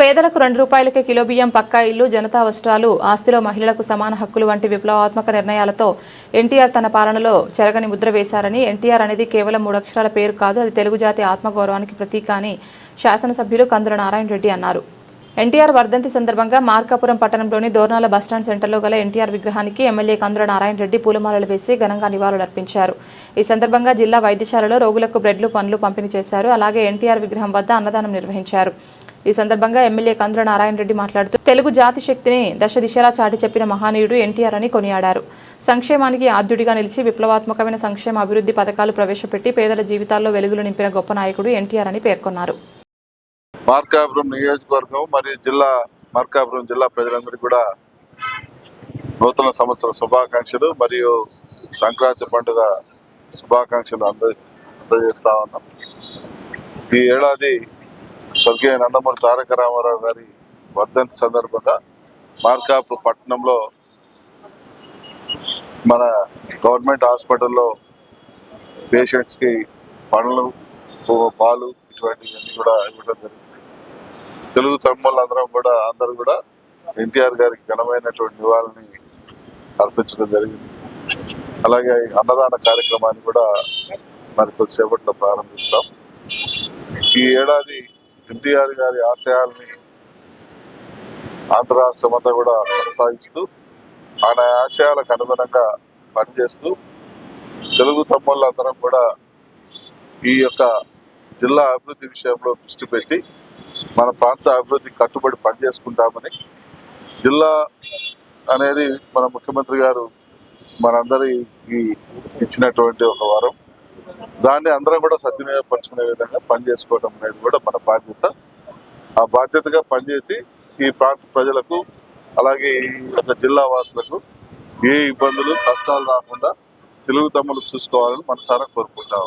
పేదలకు రెండు రూపాయలకే కిలో బియ్యం పక్కా ఇల్లు జనతా వస్త్రాలు ఆస్తిలో మహిళలకు సమాన హక్కులు వంటి విప్లవాత్మక నిర్ణయాలతో ఎన్టీఆర్ తన పాలనలో చెరగని ముద్ర వేశారని ఎన్టీఆర్ అనేది కేవలం మూడు అక్షరాల పేరు కాదు అది తెలుగు జాతి ఆత్మగౌరవానికి ప్రతీక అని శాసనసభ్యులు కందుల నారాయణ రెడ్డి అన్నారు. ఎన్టీఆర్ వర్ధంతి సందర్భంగా మార్కాపురం పట్టణంలోని దోర్నాల బస్టాండ్ సెంటర్లో గల ఎన్టీఆర్ విగ్రహానికి ఎమ్మెల్యే కందుల నారాయణ రెడ్డి పూలమాలలు వేసి ఘనంగా నివాళులర్పించారు ఈ సందర్భంగా జిల్లా వైద్యశాలలో రోగులకు బ్రెడ్లు పనులు పంపిణీ చేశారు. అలాగే ఎన్టీఆర్ విగ్రహం వద్ద అన్నదానం నిర్వహించారు. ఈ సందర్భంగా ఎమ్మెల్యే కంద్ర నారాయణ రెడ్డి మాట్లాడుతూ తెలుగు జాతి శక్తిని దశ దిశలా చాటి చెప్పిన మహానీయుడు ఎన్టీఆర్ అని కొనియాడారు. సంక్షేమానికి ఆద్యుడిగా నిలిచి విప్లవాత్మకమైన సంక్షేమ అభివృద్ధి పథకాలు ప్రవేశపెట్టి పేదల జీవితాల్లో వెలుగులు నింపిన గొప్ప నాయకుడు ఎన్టీఆర్ అని పేర్కొన్నారు. మార్కాపురం నియోజకవర్గం మరియు జిల్లా మార్కాపురం జిల్లా ప్రజలందరికీ కూడా నూతన సంవత్సర శుభాకాంక్షలు మరియు సంక్రాంతి పండుగ శుభాకాంక్షలు అంద అందజేస్తా ఉన్నాం. ఈ ఏడాది స్వర్గీయ నందమూరి తారక రామారావు గారి వర్ధంతి సందర్భంగా మార్కాపురం పట్టణంలో మన గవర్నమెంట్ హాస్పిటల్లో పేషెంట్స్కి పండ్లు పాలు ఇటువంటివన్నీ కూడా ఇవ్వడం జరిగింది. తెలుగు తమ్ముళ్ళందరం కూడా అందరూ కూడా ఎన్టీఆర్ గారికి ఘనమైనటువంటి నివాళిని అర్పించడం జరిగింది. అలాగే అన్నదాన కార్యక్రమాన్ని కూడా మరి కొద్దిసేపట్లో ప్రారంభిస్తాం. ఈ ఏడాది ఎన్టీఆర్ గారి ఆశయాల్ని ఆంధ్ర రాష్ట్రం అంతా కూడా కొనసాగిస్తూ ఆయన ఆశయాలకు అనుగుణంగా పనిచేస్తూ తెలుగు తమ్ముళ్ళందరం కూడా ఈ యొక్క జిల్లా అభివృద్ధి విషయంలో దృష్టి పెట్టి మన ప్రాంత అభివృద్ధి కట్టుబడి పనిచేసుకుంటామని జిల్లా అనేది మన ముఖ్యమంత్రి గారు మనందరి ఇచ్చినటువంటి ఒక వరం. దాన్ని అందరం కూడా సద్వినియోగపరచుకునే విధంగా పనిచేసుకోవడం అనేది కూడా మన బాధ్యత. ఆ బాధ్యతగా పనిచేసి ఈ ప్రాంత ప్రజలకు అలాగే ఈ యొక్క జిల్లా వాసులకు ఏ ఇబ్బందులు కష్టాలు రాకుండా తెలుగు తమ్ములు చూసుకోవాలని మనసారా కోరుకుంటా